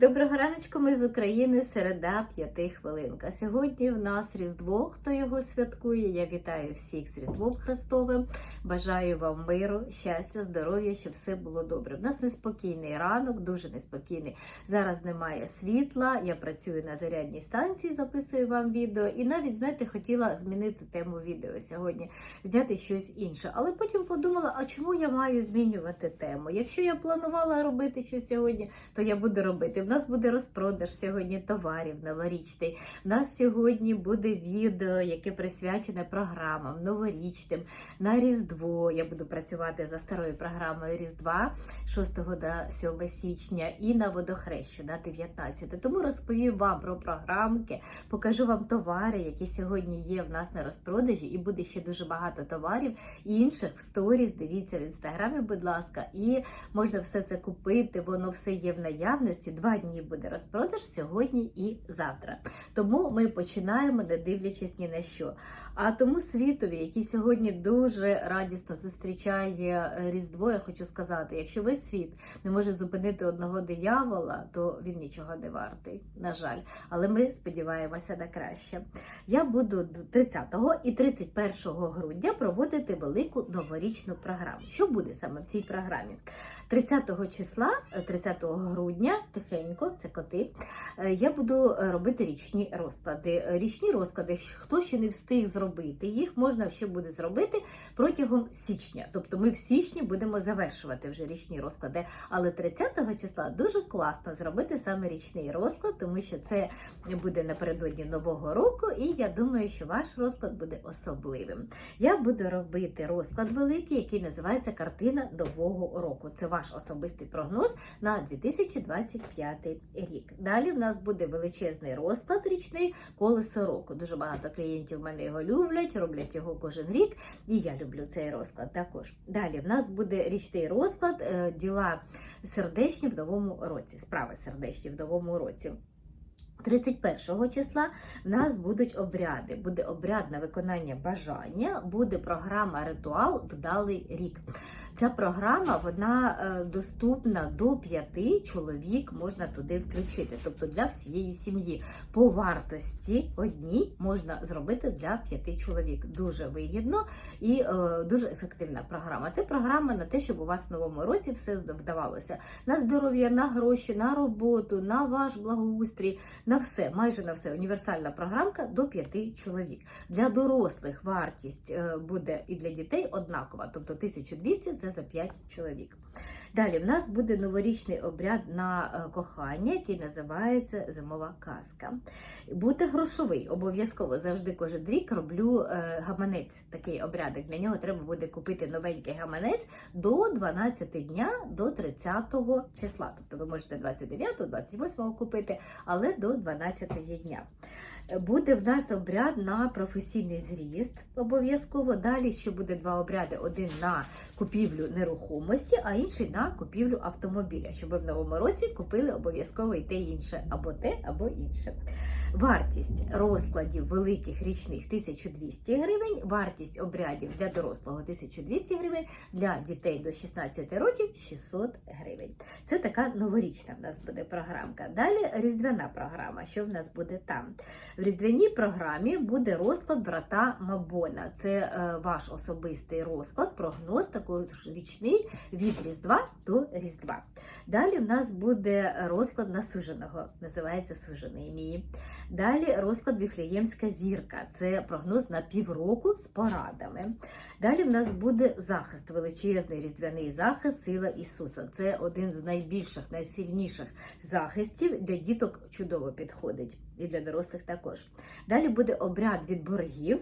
Доброго раночку, ми з України, середа п'яти хвилинка. Сьогодні в нас Різдво, хто його святкує. Я вітаю всіх з Різдвом Христовим. Бажаю вам миру, щастя, здоров'я, щоб все було добре. У нас неспокійний ранок, дуже неспокійний. Зараз немає світла. Я працюю на зарядній станції, записую вам відео. І навіть, знаєте, хотіла змінити тему відео сьогодні, зняти щось інше. Але потім подумала, а чому я маю змінювати тему? Якщо я планувала робити щось сьогодні, то я буду робити. У нас буде розпродаж сьогодні товарів новорічний. У нас сьогодні буде відео, яке присвячене програмам новорічним на Різдво. Я буду працювати за старою програмою Різдва 6 до 7 січня і на водохрещу на 19. Тому розповім вам про програмки, покажу вам товари, які сьогодні є в нас на розпродажі, і буде ще дуже багато товарів інших в сторіс. Дивіться в інстаграмі, будь ласка, і можна все це купити. Воно все є в наявності. Два дні буде розпродаж сьогодні і завтра. Тому ми починаємо, не дивлячись ні на що. А тому світові, який сьогодні дуже радісно зустрічає е, Різдво, я хочу сказати: якщо весь світ не може зупинити одного диявола, то він нічого не вартий. На жаль, але ми сподіваємося на краще. Я буду 30 і 31 грудня проводити велику новорічну програму. Що буде саме в цій програмі? 30 числа, е, 30 грудня, тихенько, це коти. е, Я буду е, робити річні розклади. Е, Річні розклади, хто ще не встиг зробити, їх можна ще буде зробити протягом січня. Тобто ми в січні будемо завершувати вже річні розклади. Але 30 числа дуже класно зробити саме річний розклад, тому що це буде напередодні нового року, і я думаю, що ваш розклад буде особливим. Я буду робити розклад великий, який називається Картина нового року. Це ваш особистий прогноз на 2025 рік. Далі в нас буде величезний розклад річний колесо року. Дуже багато клієнтів в мене його люблять, роблять його кожен рік, і я люблю цей розклад також. Далі в нас буде річний розклад е, діла сердечні в новому році, справи сердечні в новому році. 31 числа в нас будуть обряди. Буде обряд на виконання бажання, буде програма Ритуал Вдалий рік. Ця програма вона е, доступна до п'яти чоловік, можна туди включити, тобто для всієї сім'ї. По вартості одній можна зробити для п'яти чоловік. Дуже вигідно і е, дуже ефективна програма. Це програма на те, щоб у вас в новому році все вдавалося на здоров'я, на гроші, на роботу, на ваш благоустрій, на все, майже на все. Універсальна програмка до п'яти чоловік. Для дорослих вартість е, буде і для дітей однакова, тобто 1200 це за 5 чоловік. Далі в нас буде новорічний обряд на е, кохання, який називається Зимова казка. Буде грошовий, обов'язково завжди кожен рік роблю е, гаманець, такий обрядок. Для нього треба буде купити новенький гаманець до 12 дня до 30 числа. Тобто ви можете 29, 28 купити, але до 12 дня. Буде в нас обряд на професійний зріст обов'язково. Далі ще буде два обряди: один на купівлю нерухомості, а інший на купівлю автомобіля, щоб ви в новому році купили обов'язково і те інше, або те, або інше. Вартість розкладів великих річних 1200 гривень, вартість обрядів для дорослого 1200 гривень, для дітей до 16 років 600 гривень. Це така новорічна в нас буде програмка. Далі різдвяна програма. Що в нас буде там? В різдвяній програмі буде розклад врата Мабона. Це е, ваш особистий розклад, прогноз також річний від Різдва до Різдва. Далі в нас буде розклад на суженого, називається Сужений мій. Далі розклад Віфлеємська зірка. Це прогноз на півроку з порадами. Далі в нас буде захист, величезний різдвяний захист, сила Ісуса. Це один з найбільших, найсильніших захистів. Для діток чудово підходить і для дорослих також. Далі буде обряд від боргів.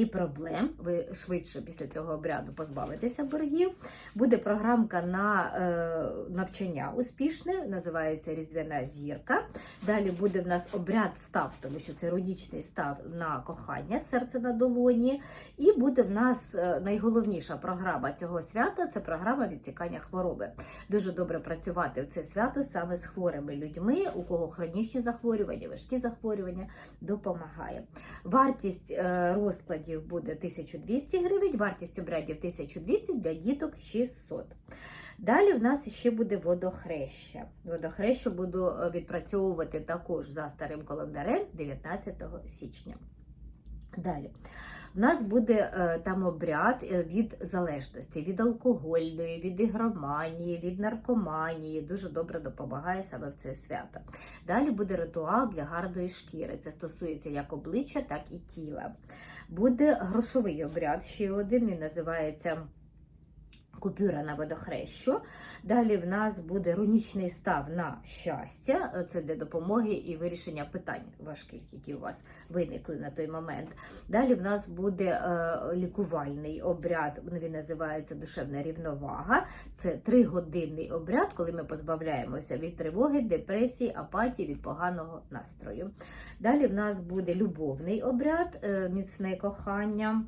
І проблем, ви швидше після цього обряду позбавитеся боргів. Буде програмка на е, навчання успішне, називається Різдвяна зірка. Далі буде в нас обряд став, тому що це родічний став на кохання, серце на долоні. І буде в нас е, найголовніша програма цього свята це програма відсікання хвороби. Дуже добре працювати в це свято саме з хворими людьми, у кого хронічні захворювання, важкі захворювання допомагає. Вартість е, розкладів буде 1200 гривень, вартість обрядів 1200 для діток 600. Далі в нас ще буде водохреща. Водохреща буду е, відпрацьовувати також за старим календарем 19 січня. Далі. У нас буде е, там обряд е, від залежності, від алкогольної, від ігроманії, від наркоманії. Дуже добре допомагає саме в це свято. Далі буде ритуал для гарної шкіри. Це стосується як обличчя, так і тіла. Буде грошовий обряд, ще один, він називається. Купюра на водохрещу. Далі в нас буде рунічний став на щастя. Це для допомоги і вирішення питань важких, які у вас виникли на той момент. Далі в нас буде е, лікувальний обряд. Він називається душевна рівновага. Це тригодинний обряд, коли ми позбавляємося від тривоги, депресії, апатії, від поганого настрою. Далі в нас буде любовний обряд, е, міцне кохання.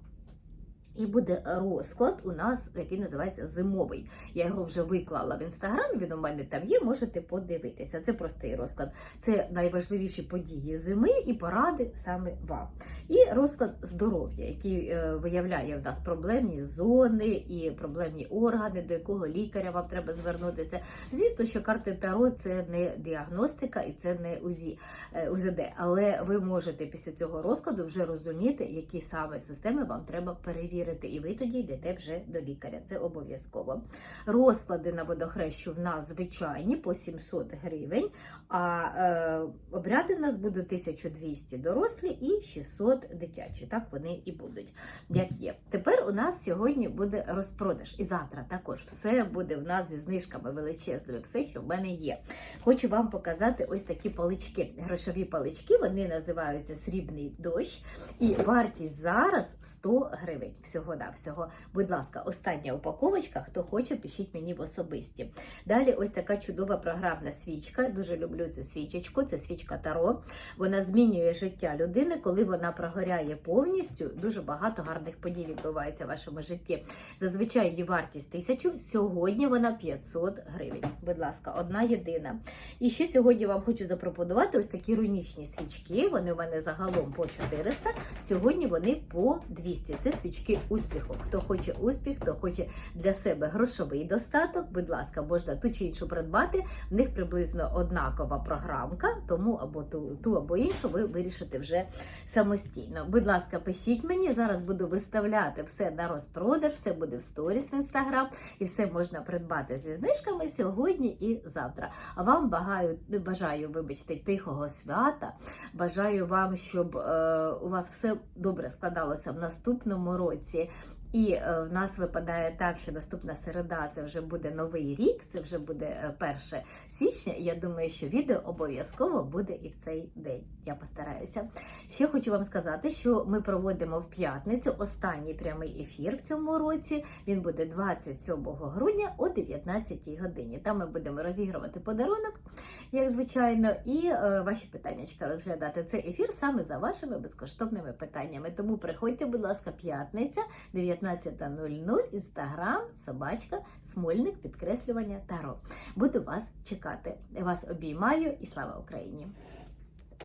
І буде розклад у нас, який називається зимовий. Я його вже виклала в інстаграмі. Він у мене там є. Можете подивитися. Це простий розклад. Це найважливіші події зими і поради саме вам. І розклад здоров'я, який е, виявляє в нас проблемні зони і проблемні органи, до якого лікаря вам треба звернутися. Звісно, що карти Таро це не діагностика і це не УЗІ, е, УЗД, але ви можете після цього розкладу вже розуміти, які саме системи вам треба перевірити. І ви тоді йдете вже до лікаря. Це обов'язково. Розклади на водохрещу в нас звичайні по 700 гривень, а е, обряди в нас будуть 1200 дорослі і 600 дитячі. Так вони і будуть, як є. Тепер у нас сьогодні буде розпродаж. І завтра також все буде в нас зі знижками величезними, все, що в мене є. Хочу вам показати ось такі палички. Грошові палички, вони називаються срібний дощ. І вартість зараз 100 гривень. Всього на всього. Будь ласка, остання упаковочка. Хто хоче, пишіть мені в особисті. Далі ось така чудова програмна свічка. Дуже люблю цю свічечку. Це свічка Таро. Вона змінює життя людини, коли вона прогоряє повністю. Дуже багато гарних подій відбувається в вашому житті. Зазвичай її вартість тисячу. Сьогодні вона 500 гривень. Будь ласка, одна єдина. І ще сьогодні вам хочу запропонувати ось такі рунічні свічки. Вони у мене загалом по 400. Сьогодні вони по 200. Це свічки успіху. Хто хоче успіх, хто хоче для себе грошовий достаток, будь ласка, можна ту чи іншу придбати. В них приблизно однакова програмка, тому або ту, ту або іншу ви вирішите вже самостійно. Будь ласка, пишіть мені. Зараз буду виставляти все на розпродаж, все буде в сторіс в інстаграм, і все можна придбати зі знижками сьогодні і завтра. А вам бажаю, бажаю вибачте, тихого свята. Бажаю вам, щоб е, у вас все добре складалося в наступному році. છે І е, в нас випадає так, що наступна середа це вже буде новий рік, це вже буде е, 1 січня. Я думаю, що відео обов'язково буде і в цей день. Я постараюся. Ще хочу вам сказати, що ми проводимо в п'ятницю останній прямий ефір в цьому році. Він буде 27 грудня о 19 годині. Там ми будемо розігрувати подарунок, як звичайно, і е, ваші питання розглядати. Це ефір саме за вашими безкоштовними питаннями. Тому приходьте, будь ласка, п'ятниця, 19.00, інстаграм, собачка, смольник, підкреслювання таро. Буду вас чекати. Вас обіймаю і слава Україні!